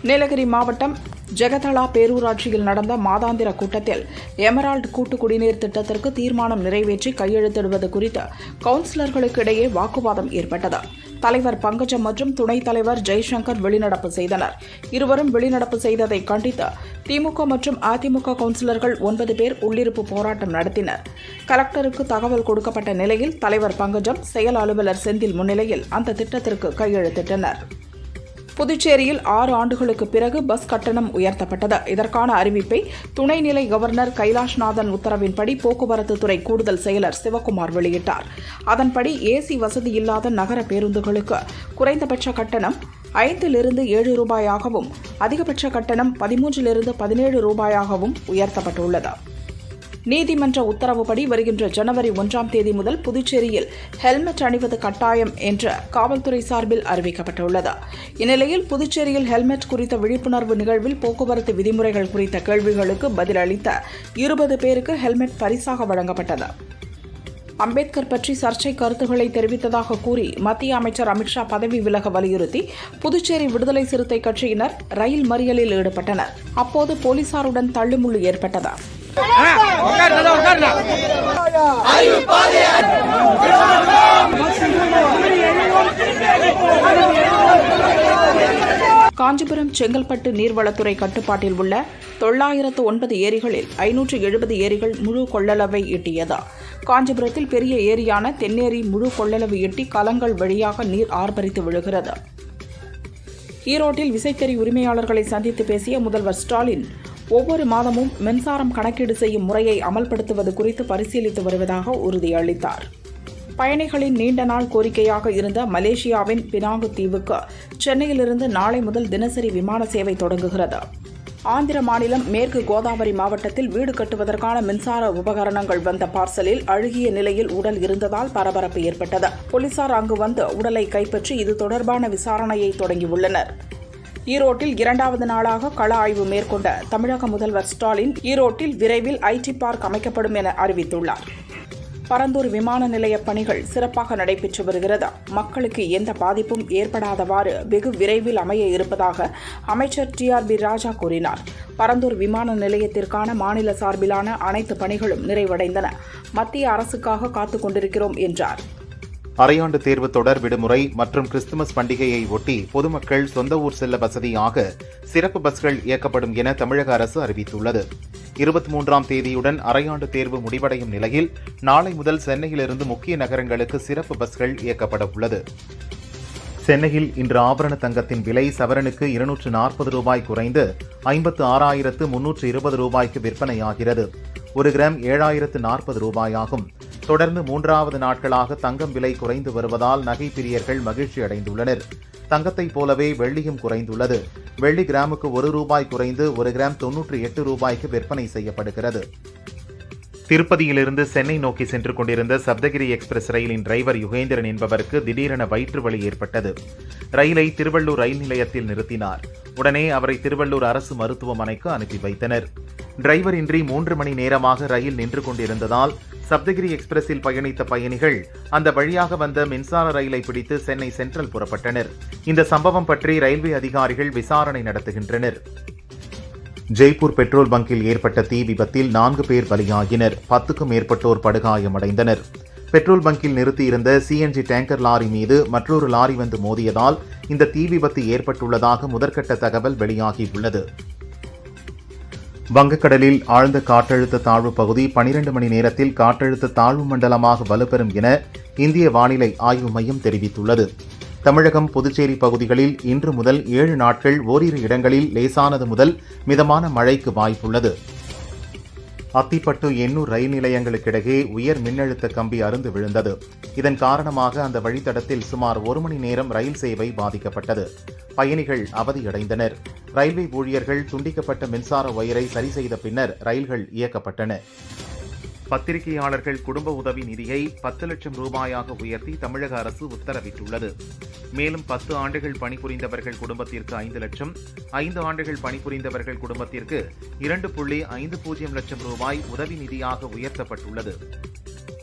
நீலகிரி மாவட்டம் ஜெகதளா பேரூராட்சியில் நடந்த மாதாந்திர கூட்டத்தில் எமரால்டு கூட்டு குடிநீர் திட்டத்திற்கு தீர்மானம் நிறைவேற்றி கையெழுத்திடுவது குறித்து கவுன்சிலர்களுக்கு இடையே வாக்குவாதம் ஏற்பட்டது. தலைவர் பங்கஜம் மற்றும் துணைத் தலைவர் ஜெய்சங்கர் வெளிநடப்பு செய்தனர். இருவரும் வெளிநடப்பு செய்ததை கண்டித்து திமுக மற்றும் அதிமுக கவுன்சிலர்கள் ஒன்பது பேர் உள்ளிருப்பு போராட்டம் நடத்தினர். கலெக்டருக்கு தகவல் கொடுக்கப்பட்ட நிலையில் தலைவர் பங்கஜம் செயல் அலுவலர் செந்தில் முன்னிலையில் அந்த திட்டத்திற்கு கையெழுத்திட்டனர். புதுச்சேரியில் ஆறு ஆண்டுகளுக்கு பிறகு பஸ் கட்டணம் உயர்த்தப்பட்டது. இதற்கான அறிவிப்பை துணைநிலை கவர்னர் கைலாஷ்நாதன் உத்தரவின்படி போக்குவரத்து துறை கூடுதல் செயலர் சிவக்குமார் வெளியிட்டார். அதன்படி ஏசி வசதி இல்லாத நகர பேருந்துகளுக்கு குறைந்தபட்ச கட்டணம் ஐந்திலிருந்து ஏழு ரூபாயாகவும் அதிகபட்ச கட்டணம் பதிமூன்றிலிருந்து பதினேழு ரூபாயாகவும் உயர்த்தப்பட்டுள்ளது. நீதிமன்ற உத்தரவுப்படி வருகின்ற ஜனவரி ஒன்றாம் தேதி முதல் புதுச்சேரியில் ஹெல்மெட் அணிவது கட்டாயம் என்று காவல்துறை சார்பில் அறிவிக்கப்பட்டுள்ளது. இந்நிலையில் புதுச்சேரியில் ஹெல்மெட் குறித்த விழிப்புணர்வு நிகழ்வில் போக்குவரத்து விதிமுறைகள் குறித்த கேள்விகளுக்கு பதிலளித்த இருபது பேருக்கு ஹெல்மெட் பரிசாக வழங்கப்பட்டது. அம்பேத்கர் பற்றி சர்ச்சை கருத்துக்களை தெரிவித்ததாக கூறி மத்திய அமைச்சர் அமித்ஷா பதவி விலக வலியுறுத்தி புதுச்சேரி விடுதலை சிறுத்தை கட்சியினர் ரயில் மறியலில் ஈடுபட்டனர். அப்போது போலீசாருடன் தள்ளுமுள்ளு ஏற்பட்டது. காஞ்சிபுரம் செங்கல்பட்டு நீர்வளத்துறை கட்டுப்பாட்டில் உள்ள தொள்ளாயிரத்து ஒன்பது ஏரிகளில் ஐநூற்று எழுபது ஏரிகள் முழு கொள்ளளவை எட்டியதா? காஞ்சிபுரத்தில் பெரிய ஏரியான தென்னேரி முழு கொள்ளளவு எட்டி கலங்கள் வழியாக நீர் ஆர்ப்பரித்து விழுகிறது. ஈரோட்டில் விசைத்தறி உரிமையாளர்களை சந்தித்து பேசிய முதல்வர் ஸ்டாலின் ஒவ்வொரு மாதமும் மின்சாரம் கணக்கீடு செய்யும் முறையை அமல்படுத்துவது குறித்து பரிசீலித்து வருவதாக உறுதியளித்தார். பயணிகளின் நீண்ட நாள் கோரிக்கையாக இருந்த மலேசியாவின் பினாங்கு தீவுக்கு சென்னையிலிருந்து நாளை முதல் தினசரி விமான சேவை தொடங்குகிறது. ஆந்திர மாநிலம் மேற்கு கோதாவரி மாவட்டத்தில் வீடு கட்டுவதற்கான மின்சார உபகரணங்கள் வந்த பார்சலில் அழுகிய நிலையில் உடல் இருந்ததால் பரபரப்பு ஏற்பட்டது. போலீசார் அங்கு வந்து உடலை கைப்பற்றி இது தொடர்பான விசாரணையை தொடங்கியுள்ளனர். ஈரோட்டில் இரண்டாவது நாளாக கள ஆய்வு மேற்கொண்ட தமிழக முதல்வர் ஸ்டாலின் ஈரோட்டில் விரைவில் ஐடி பார்க் அமைக்கப்படும் என அறிவித்துள்ளார். பரந்தூர் விமான நிலைய பணிகள் சிறப்பாக நடைபெற்று வருகிறது. மக்களுக்கு எந்த பாதிப்பும் ஏற்படாதவாறு வெகு விரைவில் அமைய இருப்பதாக அமைச்சர் டி ஆர் பி ராஜா கூறினார். பரந்தூர் விமான நிலையத்திற்கான மாநில சார்பிலான அனைத்து பணிகளும் நிறைவடைந்தன. மத்திய அரசுக்காக காத்துக் கொண்டிருக்கிறோம் என்றார். அரையாண்டு தேர்வு தொடர் விடுமுறை மற்றும் கிறிஸ்துமஸ் பண்டிகையை ஒட்டி பொதுமக்கள் சொந்த ஊர் செல்ல வசதியாக சிறப்பு பஸ்கள் இயக்கப்படும் என தமிழக அரசு அறிவித்துள்ளது. இருபத்தி மூன்றாம் தேதியுடன் அரையாண்டு தேர்வு முடிவடையும் நிலையில் நாளை முதல் சென்னையிலிருந்து முக்கிய நகரங்களுக்கு சிறப்பு பஸ்கள் இயக்கப்பட உள்ளது சென்னையில் இன்று ஆபரண தங்கத்தின் விலை சவரனுக்கு இருநூற்று நாற்பது ரூபாய் குறைந்து ஐம்பத்து ஆறாயிரத்து முன்னூற்று இருபது ரூபாய்க்கு விற்பனையாகிறது. ஒரு கிராம் ஏழாயிரத்து நாற்பது ரூபாயாகும். தொடர்ந்து மூன்றாவது நாட்களாக தங்கம் விலை குறைந்து வருவதால் நகை பிரியர்கள் மகிழ்ச்சி அடைந்துள்ளனர். தங்கத்தைப் போலவே வெள்ளியும் குறைந்துள்ளது. வெள்ளி கிராமுக்கு ஒரு ரூபாய் குறைந்து ஒரு கிராம் தொன்னூற்றி எட்டு ரூபாய்க்கு விற்பனை செய்யப்படுகிறது. திருப்பதியிலிருந்து சென்னை நோக்கி சென்று கொண்டிருந்த சப்தகிரி எக்ஸ்பிரஸ் ரயிலின் டிரைவர் யுகேந்திரன் என்பவருக்கு திடீரென வயிற்று வலி ஏற்பட்டது. ரயிலை திருவள்ளூர் ரயில் நிலையத்தில் நிறுத்தினார். உடனே அவரை திருவள்ளூர் அரசு மருத்துவமனைக்கு அனுப்பி வைத்தனர். டிரைவர் இன்றி மூன்று மணி நேரமாக ரயில் நின்று கொண்டிருந்ததால் சப்தகிரி எக்ஸ்பிரஸில் பயணித்த பயணிகள் அந்த வழியாக வந்த மின்சார ரயிலை பிடித்து சென்னை சென்ட்ரல் புறப்பட்டனர். இந்த சம்பவம் பற்றி ரயில்வே அதிகாரிகள் விசாரணை நடத்துகின்றனர். ஜெய்ப்பூர் பெட்ரோல் பங்கில் ஏற்பட்ட தீ விபத்தில் நான்கு பேர் பலியாகினர். பத்துக்கும் மேற்பட்டோர் படுகாயமடைந்தனர். பெட்ரோல் பங்கில் நிறுத்தியிருந்த சிஎன்ஜி டேங்கர் லாரி மீது மற்றொரு லாரி வந்து மோதியதால் இந்த தீ விபத்து ஏற்பட்டுள்ளதாக முதற்கட்ட தகவல் வெளியாகியுள்ளது. வங்கக்கடலில் ஆழ்ந்த காற்றழுத்த தாழ்வு பகுதி பனிரெண்டு மணி நேரத்தில் காற்றழுத்த தாழ்வு மண்டலமாக வலுப்பெறும் என இந்திய வானிலை ஆய்வு மையம் தெரிவித்துள்ளது. தமிழகம் புதுச்சேரி பகுதிகளில் இன்று முதல் ஏழு நாட்கள் ஓரிரு இடங்களில் லேசானது முதல் மிதமான மழைக்கு வாய்ப்புள்ளது. அத்திப்பட்டு எண்ணூர் ரயில் நிலையங்களுக்கிடையே உயர் மின்னழுத்த கம்பி அருந்து விழுந்தது. இதன் காரணமாக அந்த வழித்தடத்தில் சுமார் ஒரு மணி நேரம் ரயில் சேவை பாதிக்கப்பட்டது. பயணிகள் அவதியடைந்தனர். ரயில்வே ஊழியர்கள் துண்டிக்கப்பட்ட மின்சார ஒயரை சரி செய்த பின்னர் ரயில்கள் இயக்கப்பட்டன. பத்திரிகையாளர்கள் குடும்ப உதவி நிதியை பத்து லட்சம் ரூபாயாக உயர்த்தி தமிழக அரசு உத்தரவிட்டுள்ளது. மேலும் பத்து ஆண்டுகள் பணிபுரிந்தவர்கள் குடும்பத்திற்கு ஐந்து லட்சம் ஐந்து ஆண்டுகள் பணிபுரிந்தவர்கள் குடும்பத்திற்கு இரண்டு புள்ளி ஐந்து பூஜ்ஜியம் லட்சம் ரூபாய் உதவி நிதியாக உயர்த்தப்பட்டுள்ளது.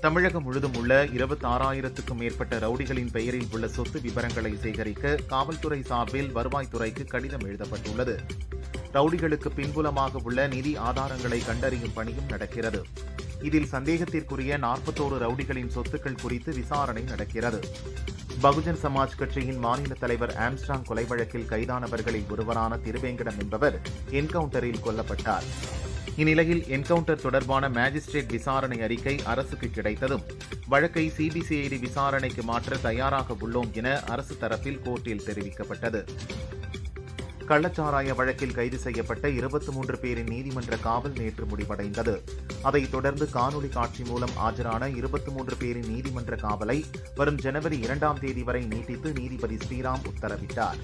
தமிழகம் முழுதும் உள்ள இருபத்தி ஆறாயிரத்துக்கும் மேற்பட்ட ரவுடிகளின் பெயரில் உள்ள சொத்து விவரங்களை சேகரிக்க காவல்துறை சார்பில் வருவாய்த்துறைக்கு கடிதம் எழுதப்பட்டுள்ளது. ரவுடிகளுக்கு பின்புலமாக உள்ள நிதி ஆதாரங்களை கண்டறியும் பணியும் நடக்கிறது. இதில் சந்தேகத்திற்குரிய நாற்பத்தோரு ரவுடிகளின் சொத்துக்கள் குறித்து விசாரணை நடக்கிறது. பகுஜன் சமாஜ் கட்சியின் மாநில தலைவர் ஆம்ஸ்டாங் கொலை வழக்கில் கைதானவர்களில் ஒருவரான திருவேங்கடம் என்பவர் என்கவுண்டரில் கொல்லப்பட்டார். இந்நிலையில் என்கவுண்டர் தொடர்பான மேஜிஸ்ட்ரேட் விசாரணை அறிக்கை அரசுக்கு கிடைத்ததும் வழக்கை சிபிசிஐடி விசாரணைக்கு மாற்ற தயாராக உள்ளோம் என அரசு தரப்பில் கோர்ட்டில் தெரிவிக்கப்பட்டது. கள்ளச்சாராய வழக்கில் கைது செய்யப்பட்ட இருபத்தி மூன்று பேரின் நீதிமன்ற காவல் நேற்று முடிவடைந்தது. அதைத் தொடர்ந்து காணொலி காட்சி மூலம் ஆஜரான இருபத்தி மூன்று பேரின் நீதிமன்ற காவலை வரும் ஜனவரி இரண்டாம் தேதி வரை நீட்டித்து நீதிபதி ஸ்ரீராம் உத்தரவிட்டார்.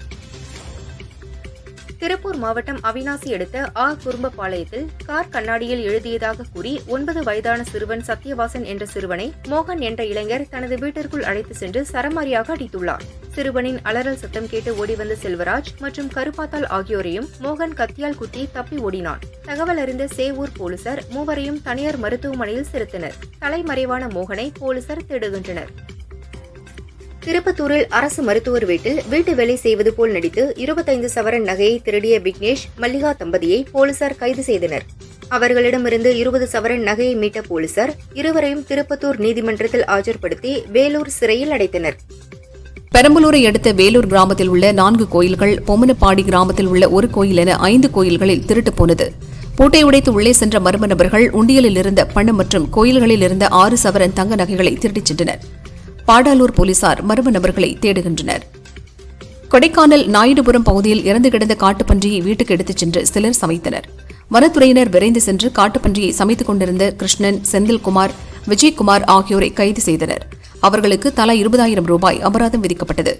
திருப்பூர் மாவட்டம் அவினாசி அடுத்த ஆ குறும்பபாளையத்தில் கார் கண்ணாடியில் எழுதியதாக கூறி ஒன்பது வயதான சிறுவன் சத்யவாசன் என்ற சிறுவனை மோகன் என்ற இளைஞர் தனது வீட்டிற்குள் அழைத்து சென்று சரமாரியாக அடித்துள்ளார். சிறுவனின் அலறல் சத்தம் கேட்டு ஓடிவந்த செல்வராஜ் மற்றும் கருப்பாத்தாள் ஆகியோரையும் மோகன் கத்தியால் குத்தி தப்பி ஓடினான். தகவல் அறிந்த சேவூர் போலீசார் மூவரையும் தனியார் மருத்துவமனையில் செலுத்தினர். தலைமறைவான மோகனை போலீசார் தேடுகின்றனர். திருப்பத்தூரில் அரசு மருத்துவர் வீட்டில் வீட்டு வேலை செய்வது போல் நடித்து இருபத்தைந்து சவரன் நகையை திருடிய விக்னேஷ் மல்லிகா தம்பதியை போலீசார் கைது செய்தனர். அவர்களிடமிருந்து இருபது சவரன் நகையை மீட்ட போலீசார் இருவரையும் திருப்பத்தூர் நீதிமன்றத்தில் ஆஜர்படுத்தி வேலூர் சிறையில் அடைத்தனர். பெரம்பலூரை அடுத்த வேலூர் கிராமத்தில் உள்ள நான்கு கோயில்கள் பொம்மனப்பாடி கிராமத்தில் உள்ள ஒரு கோயில் என ஐந்து கோயில்களில் திருட்டு போனது. பூட்டை உடைத்து உள்ளே சென்ற மர்ம நபர்கள் உண்டியலில் இருந்த பணம் மற்றும் கோயில்களில் இருந்த ஆறு சவரன் தங்க நகைகளை திருடிச் சென்றனர். பாடாலூர் போலீசார் மர்ம நபர்களை தேடுகின்றனர். கொடைக்கானல் நாயுடுபுரம் பகுதியில் இறந்து கிடந்த காட்டுப்பன்றியை வீட்டுக்கு எடுத்துச் சென்று சிலர் சமைத்தனர். வனத்துறையினர் விரைந்து சென்று காட்டுப்பன்றியை சமைத்துக் கொண்டிருந்த கிருஷ்ணன் செந்தில்குமார் விஜயகுமார் ஆகியோரை கைது செய்தனர். அவர்களுக்கு தலா இருபதாயிரம் ரூபாய் அபராதம் விதிக்கப்பட்டது.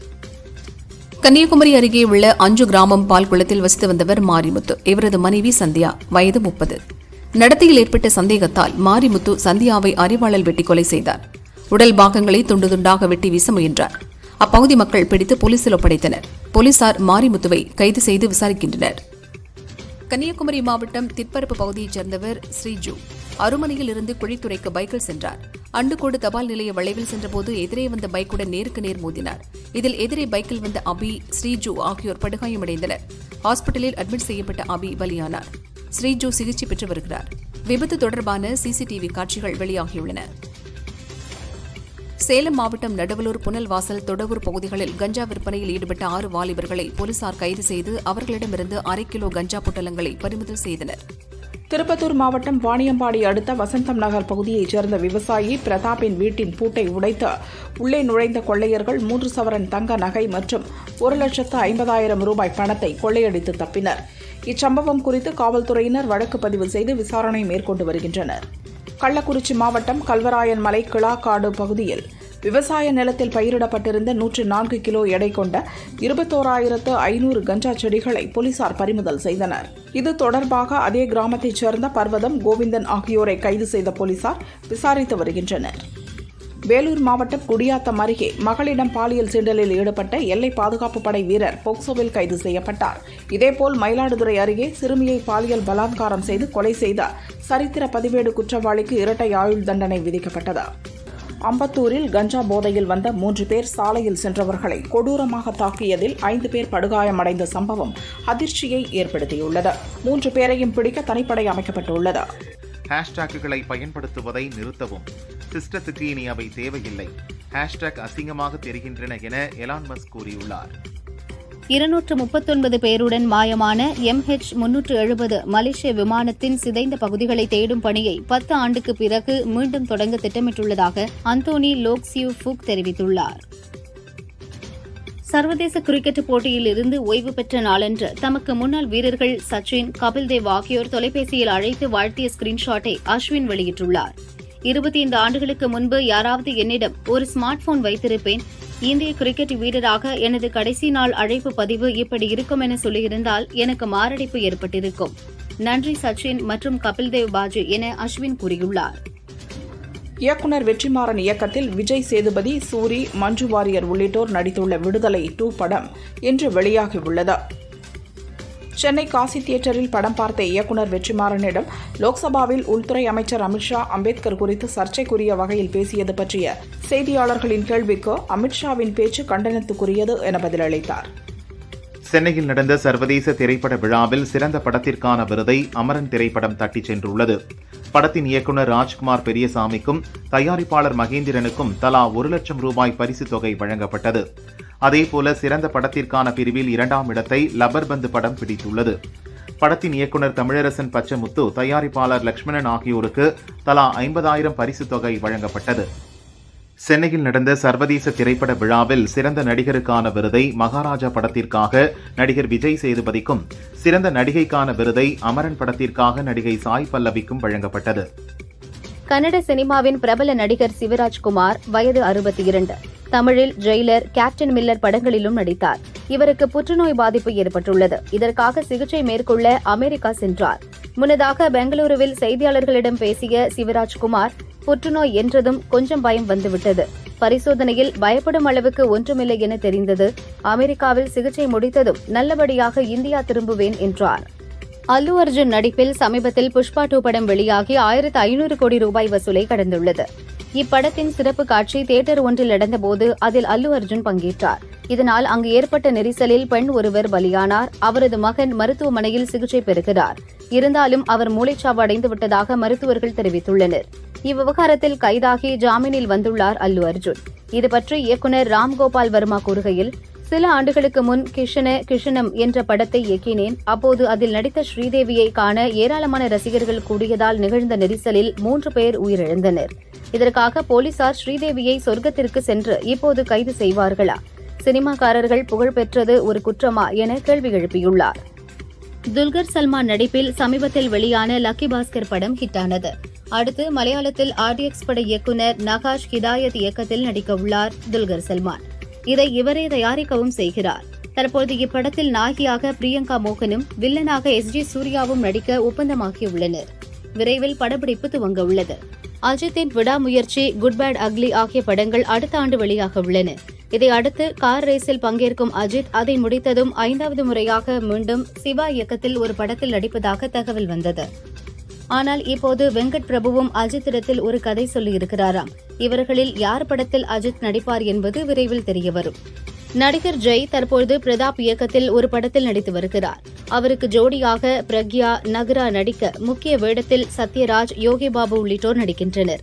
கன்னியாகுமரி அருகே உள்ள அஞ்சு கிராமம் பால்குளத்தில் வசித்து வந்தவர் மாரிமுத்து. இவரது மனைவி சந்தியா வயது முப்பது. நடத்தையில் ஏற்பட்ட சந்தேகத்தால் மாரிமுத்து சந்தியாவை அறிவாளல் வெட்டி கொலை செய்தார். உடல் பாகங்களை துண்டு துண்டாக வெட்டி வீச முயன்றார். அப்பகுதி மக்கள் பிடித்து போலீசில் ஒப்படைத்தனர். போலீசார் மாரிமுத்துவை கைது செய்து விசாரிக்கின்றனர். கன்னியாகுமரி மாவட்டம் திற்பரப்பு பகுதியைச் சேர்ந்தவர் ஸ்ரீஜு அருமனையில் இருந்து குழித்துறைக்கு பைக்கில் சென்றார். அண்டுகோடு தபால் நிலைய வளைவில் சென்றபோது எதிரே வந்த பைக்குடன் நேருக்கு நேர் மோதினார். இதில் எதிரே பைக்கில் வந்த அபி ஸ்ரீஜு ஆகியோர் படுகாயமடைந்தனர். ஹாஸ்பிட்டலில் அட்மிட் செய்யப்பட்ட அபி பலியானார். ஸ்ரீஜு சிகிச்சை பெற்று வருகிறார். விபத்து தொடர்பான சிசிடிவி காட்சிகள் வெளியாகியுள்ளன. சேலம் மாவட்டம் நடுவலூர் புனல்வாசல் தொடவூர் பகுதிகளில் கஞ்சா விற்பனையில் ஈடுபட்ட ஆறு வாலிபர்களை போலீசார் கைது செய்து அவர்களிடமிருந்து அரை கிலோ கஞ்சா பொட்டலங்களை பறிமுதல் செய்தனர். திருப்பத்தூர் மாவட்டம் வாணியம்பாடி அடுத்த வசந்தம் நகர் பகுதியைச் சேர்ந்த விவசாயி பிரதாப்பின் வீட்டின் பூட்டை உடைத்து உள்ளே நுழைந்த கொள்ளையர்கள் மூன்று சவரன் தங்க நகை மற்றும் ஒரு லட்சத்து ஐம்பதாயிரம் ரூபாய் பணத்தை கொள்ளையடித்து தப்பினர். இச்சம்பவம் குறித்து காவல்துறையினர் வழக்கு பதிவு செய்து விசாரணை மேற்கொண்டு வருகின்றனர். கள்ளக்குறிச்சி மாவட்டம் கல்வராயன் மலை கிளாக்காடு பகுதியில் விவசாய நிலத்தில் பயிரிடப்பட்டிருந்த நூற்று நான்கு கிலோ எடை கொண்ட இருபத்தோராயிரத்து ஐநூறு கஞ்சா செடிகளை போலீசார் பறிமுதல் செய்தனர். இது தொடர்பாக அதே கிராமத்தைச் சேர்ந்த பர்வதம் கோவிந்தன் ஆகியோரை கைது செய்த போலீசார் விசாரித்து வருகின்றனர். வேலூர் மாவட்டம் குடியாத்தம் அருகே மகளிடம் பாலியல் சீண்டலில் ஈடுபட்ட எல்லை பாதுகாப்பு படை வீரர் போக்சோவில் கைது செய்யப்பட்டார். இதேபோல் மயிலாடுதுறை அருகே சிறுமியை பாலியல் பலாத்காரம் செய்து கொலை செய்த சரித்திர பதிவேடு குற்றவாளிக்கு இரட்டை ஆயுள் தண்டனை விதிக்கப்பட்டது. அம்பத்தூரில் கஞ்சா போதையில் வந்த மூன்று பேர் சாலையில் சென்றவர்களை கொடூரமாக தாக்கியதில் ஐந்து பேர் படுகாயமடைந்த சம்பவம் அதிர்ச்சியை ஏற்படுத்தியுள்ளது. மூன்று பேரையும் பிடிக்க தனிப்படை அமைக்கப்பட்டுள்ளது. ஹேஷ்டேக்குகளை பயன்படுத்துவதை நிறுத்தவும். சிஸ்டத்துக்கு இனி அவை தேவையில்லை. ஹேஷ்டேக் அசிங்கமாக தெரிகின்றன என எலான் மஸ்க் கூறியுள்ளார். இருநூற்று முப்பத்தொன்பது பேருடன் மாயமான எம்ஹெச் முன்னூற்று எழுபது மலேசிய விமானத்தின் சிதைந்த பகுதிகளை தேடும் பணியை பத்து ஆண்டுக்கு பிறகு மீண்டும் தொடங்க திட்டமிட்டுள்ளதாக அந்தோனி லோக்சியூ ஃபுக் தெரிவித்துள்ளார். சர்வதேச கிரிக்கெட் போட்டியில் இருந்து ஓய்வு பெற்ற நாளன்று தமக்கு முன்னாள் வீரர்கள் சச்சின் கபில் தேவ் ஆகியோர் தொலைபேசியில் அழைத்து வாழ்த்திய ஸ்கிரீன்ஷாட்டை அஸ்வின் வெளியிட்டுள்ளார். இருபத்தி ஐந்து ஆண்டுகளுக்கு முன்பு யாராவது என்னிடம் ஒரு ஸ்மார்ட் போன் வைத்திருப்பேன். இந்திய கிரிக்கெட் வீரராக எனது கடைசி நாள் அழைப்பு பதிவு இப்படி இருக்கும் என சொல்லியிருந்தால் எனக்கு மாரடைப்பு ஏற்பட்டிருக்கும். நன்றி சச்சின் மற்றும் கபில் தேவ் பாஜி என அஸ்வின் கூறியுள்ளார். இயக்குனர் வெற்றிமாறன் இயக்கத்தில் விஜய் சேதுபதி சூரி மஞ்சு வாரியர் உள்ளிட்டோர் நடித்துள்ள விடுதலை டூ படம் இன்று வெளியாகியுள்ளது. சென்னை காசி தியேட்டரில் படம் பார்த்த இயக்குனர் வெற்றிமாறனிடம் லோக்சபாவில் உள்துறை அமைச்சர் அமித்ஷா அம்பேத்கர் குறித்து சர்ச்சைக்குரிய வகையில் பேசியது பற்றிய செய்தியாளர்களின் கேள்விக்கு அமித்ஷாவின் பேச்சு கண்டனத்துக்குரியது என பதிலளித்தார். சென்னையில் நடந்த சர்வதேச திரைப்பட விழாவில் சிறந்த படத்திற்கான விருதை அமரன் திரைப்படம் தட்டிச் சென்றுள்ளது. படத்தின் இயக்குனர் ராஜ்குமார் பெரியசாமிக்கும் தயாரிப்பாளர் மகேந்திரனுக்கும் தலா ஒரு லட்சம் ரூபாய் பரிசுத் தொகை வழங்கப்பட்டது. அதேபோல சிறந்த படத்திற்கான பிரிவில் இரண்டாம் இடத்தை லபர்பந்து படம் பிடித்துள்ளது. படத்தின் இயக்குனர் தமிழரசன் பச்சமுத்து தயாரிப்பாளர் லக்ஷ்மணன் ஆகியோருக்கு தலா ஐம்பதாயிரம் பரிசுத் தொகை வழங்கப்பட்டது. சென்னையில் நடந்த சர்வதேச திரைப்பட விழாவில் சிறந்த நடிகருக்கான விருதை மகாராஜா படத்திற்காக நடிகர் விஜய் சேதுபதிக்கும் சிறந்த நடிகைக்கான விருதை அமரன் படத்திற்காக நடிகை சாய் பல்லவிக்கும் வழங்கப்பட்டது. கன்னட சினிமாவின் பிரபல நடிகர் சிவராஜ்குமார் வயது அறுபத்தி இரண்டு தமிழில் ஜெயிலர் கேப்டன் மில்லர் படங்களிலும் நடித்தார். இவருக்கு புற்றுநோய் பாதிப்பு ஏற்பட்டுள்ளது. இதற்காக சிகிச்சை மேற்கொள்ள அமெரிக்கா சென்றார். முன்னதாக பெங்களூருவில் செய்தியாளர்களிடம் பேசிய சிவராஜ்குமார் புற்றுநோய் என்றதும் கொஞ்சம் பயம் வந்துவிட்டது. பரிசோதனையில் பயப்படும் அளவுக்கு ஒன்றுமில்லை என தெரிந்தது. அமெரிக்காவில் சிகிச்சை முடித்ததும் நல்லபடியாக இந்தியா திரும்புவேன் என்றார். அல்லு அர்ஜுன் நடிப்பில் சமீபத்தில் புஷ்பா டூ படம் வெளியாகி ஆயிரத்து ஐநூறு கோடி ரூபாய் வசூலை கடந்துள்ளது. இப்படத்தின் சிறப்பு காட்சி தியேட்டர் ஒன்றில் நடந்தபோது அதில் அல்லு அர்ஜுன் பங்கேற்றார். இதனால் அங்கு ஏற்பட்ட நெரிசலில் பெண் ஒருவர் பலியானார். அவரது மகன் மருத்துவமனையில் சிகிச்சை பெறுகிறார். இருந்தாலும் அவர் மூளைச்சாவு அடைந்து விட்டதாக மருத்துவர்கள் தெரிவித்துள்ளனர். இவ்விவகாரத்தில் கைதாகி ஜாமீனில் வந்துள்ளார் அல்லு அர்ஜுன். இதுபற்றி இயக்குநர் ராம்கோபால் வர்மா கூறுகையில் சில ஆண்டுகளுக்கு முன் கிஷன கிஷனம் என்ற படத்தை இயக்கினேன். அப்போது அதில் நடித்த ஸ்ரீதேவியை காண ஏராளமான ரசிகர்கள் கூடியதால் நிகழ்ந்த நெரிசலில் மூன்று பேர் உயிரிழந்தனர். இதற்காக போலீசார் ஸ்ரீதேவியை சொர்க்கத்திற்கு சென்று இப்போது கைது செய்வார்களா? சினிமாக்காரர்கள் புகழ் பெற்றது ஒரு குற்றமா என கேள்வி எழுப்பியுள்ளார். துல்கர் சல்மான் நடிப்பில் சமீபத்தில் வெளியான லக்கி பாஸ்கர் படம் ஹிட்டானது. அடுத்து மலையாளத்தில் ஆர்டிஎக்ஸ் பட இயக்குனர் நகாஷ் ஹிதாயத் இயக்கத்தில் நடிக்க உள்ளார் துல்கர் சல்மான். இதை இவரே தயாரிக்கவும் செய்கிறார். தற்போது இப்படத்தில் நாயகியாக பிரியங்கா மோகனும் வில்லனாக எஸ் ஜி சூர்யாவும் நடிக்க ஒப்பந்தமாகியுள்ளனர். விரைவில் படப்பிடிப்பு துவங்க உள்ளது. அஜித்தின் விடாமுயற்சி குட் பேட் அக்லி ஆகிய படங்கள் அடுத்த ஆண்டு வெளியாக உள்ளன. இதை அடுத்து கார் ரேஸில் பங்கேற்கும் அஜித் அதை முடித்ததும் ஐந்தாவது முறையாக மீண்டும் சிவா இயக்கத்தில் ஒரு படத்தில் நடிப்பதாக தகவல் வந்தது. ஆனால் இப்போது வெங்கட் பிரபுவும் அஜித் இடத்தில் ஒரு கதை சொல்லியிருக்கிறாராம். இவர்களில் யார் படத்தில் அஜித் நடிப்பார் என்பது விரைவில் தெரியவரும் நடிகர் ஜெய் தற்பொழுது பிரதாப் இயக்கத்தில் ஒரு படத்தில் நடித்து வருகிறார். அவருக்கு ஜோடியாக பிரக்யா நகரா நடிக்க முக்கிய வேடத்தில் சத்யராஜ் யோகி பாபு உள்ளிட்டோர் நடிக்கின்றனர்.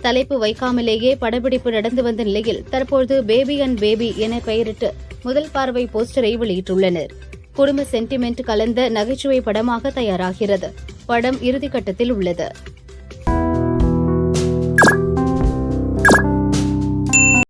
தலைப்பு வைக்காமலேயே படப்பிடிப்பு நடந்து வந்த நிலையில் தற்போது பேபி அண்ட் பேபி என பெயரிட்டு முதல் பார்வை போஸ்டரை வெளியிட்டுள்ளனர். குடும்ப சென்டிமெண்ட் கலந்த நகைச்சுவை படமாக தயாராகிறது. படம் இறுதிக்கட்டத்தில் உள்ளது.